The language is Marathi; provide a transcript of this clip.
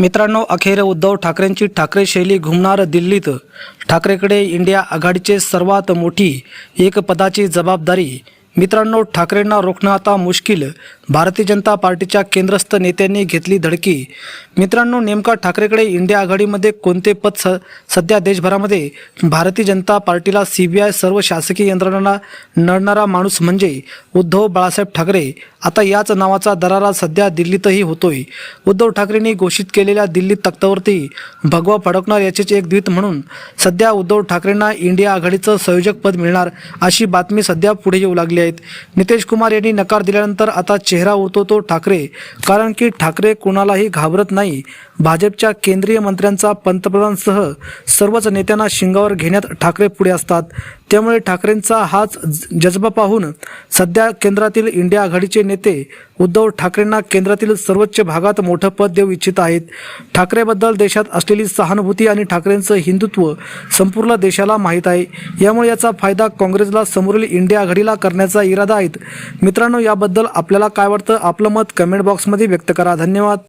मित्रांनो अखेर उद्धव ठाकरेंची ठाकरे शैली घुमणार दिल्लीत. ठाकरेकडे इंडिया आघाडीचे सर्वात मोठी एक पदाची जबाबदारी. मित्रांनो ठाकरेंना रोखणं आता मुश्किल. भारतीय जनता पार्टीच्या केंद्रस्थ नेत्यांनी घेतली धडकी. मित्रांनो नेमका ठाकरेकडे इंडिया आघाडीमध्ये कोणते पद स सध्या देशभरामध्ये भारतीय जनता पार्टीला सी बी आय सर्व शासकीय यंत्रणांना नडणारा माणूस म्हणजे उद्धव बाळासाहेब ठाकरे. आता याच नावाचा दरारा सध्या दिल्लीतही होतोय. उद्धव ठाकरेंनी घोषित केलेल्या दिल्ली तख्तावरती भगवा फडकणार याचेच एक द्वित म्हणून सध्या उद्धव ठाकरेंना इंडिया आघाडीचं संयोजक पद मिळणार अशी बातमी सध्या पुढे येऊ लागली आहेत. नितेश कुमार यांनी नकार दिल्यानंतर आता चेहरा उरतो तो ठाकरे. कारण की ठाकरे कुणालाही घाबरत नाही. भाजपच्या केंद्रीय मंत्र्यांचा पंतप्रधानसह सर्वच नेत्यांना शिंगावर घेण्यात ठाकरे पुढे असतात. त्यामुळे ठाकरेंचा हाच ज- जज्बा पाहून सध्या केंद्रातील इंडिया आघाडीचे नेते उद्धव ठाकरेंना केंद्रातील सर्वोच्च भागात मोठं पद देऊ इच्छित आहेत. ठाकरेबद्दल देशात असलेली सहानुभूती आणि ठाकरेंचं हिंदुत्व संपूर्ण देशाला माहीत आहे. यामुळे याचा फायदा काँग्रेसला समोरील इंडिया आघाडीला करण्याचा इरादा आहेत. मित्रांनो याबद्दल आपल्याला काय वाटतं? आपलं मत कमेंट बॉक्समध्ये व्यक्त करा. धन्यवाद.